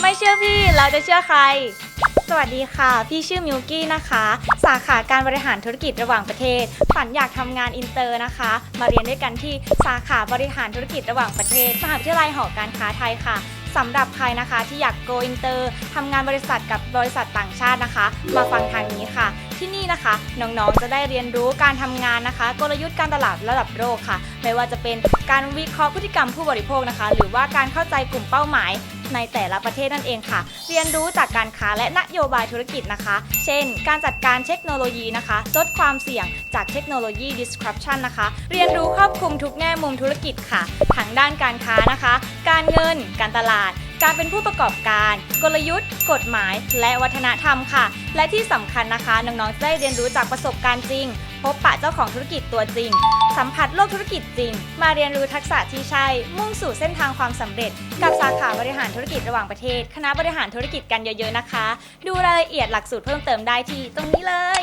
ไม่เชื่อพี่เราจะเชื่อใคร สวัสดีค่ะ พี่ชื่อมิวกี้นะคะ สาขาการบริหารธุรกิจระหว่างประเทศ ฝันอยากทำงานอินเตอร์นะคะ มาเรียนด้วยกันที่สาขาบริหารธุรกิจระหว่างประเทศมหาวิทยาลัยหอการค้าไทยค่ะสำหรับใครนะคะที่อยาก go inter ทำงานบริษัทกับบริษัทต่างชาตินะคะ มาฟังทางนี้ค่ะ ที่นี่นะคะ น้องๆ จะได้เรียนรู้การทำงานนะคะ กลยุทธ์การตลาดระดับโลกค่ะ ไม่ว่าจะเป็นการวิเคราะห์พฤติกรรมผู้บริโภคนะคะ หรือว่าการเข้าใจกลุ่มเป้าหมายในแต่ละประเทศนั่นเองค่ะ เรียนรู้จากการค้าและนโยบายธุรกิจนะคะ เช่น การจัดการเทคโนโลยีนะคะ ลดความเสี่ยงจากเทคโนโลยี disruption นะคะ เรียนรู้ครอบคลุมทุกแง่มุมธุรกิจค่ะ ทั้งด้านการค้านะคะ การเงิน การตลาด การเป็นผู้ประกอบการ กลยุทธ์ กฎหมาย และวัฒนธรรมค่ะ และที่สำคัญนะคะน้องๆจะได้เรียนรู้จากประสบการณ์จริง พบปะเจ้าของธุรกิจตัวจริง สัมผัสโลกธุรกิจจริง มาเรียนรู้ทักษะที่ใช่ มุ่งสู่เส้นทางความสำเร็จ กับสาขาบริหารธุรกิจระหว่างประเทศ คณะบริหารธุรกิจกันเยอะๆนะคะ ดูรายละเอียดหลักสูตรเพิ่มเติมได้ที่ตรงนี้เลย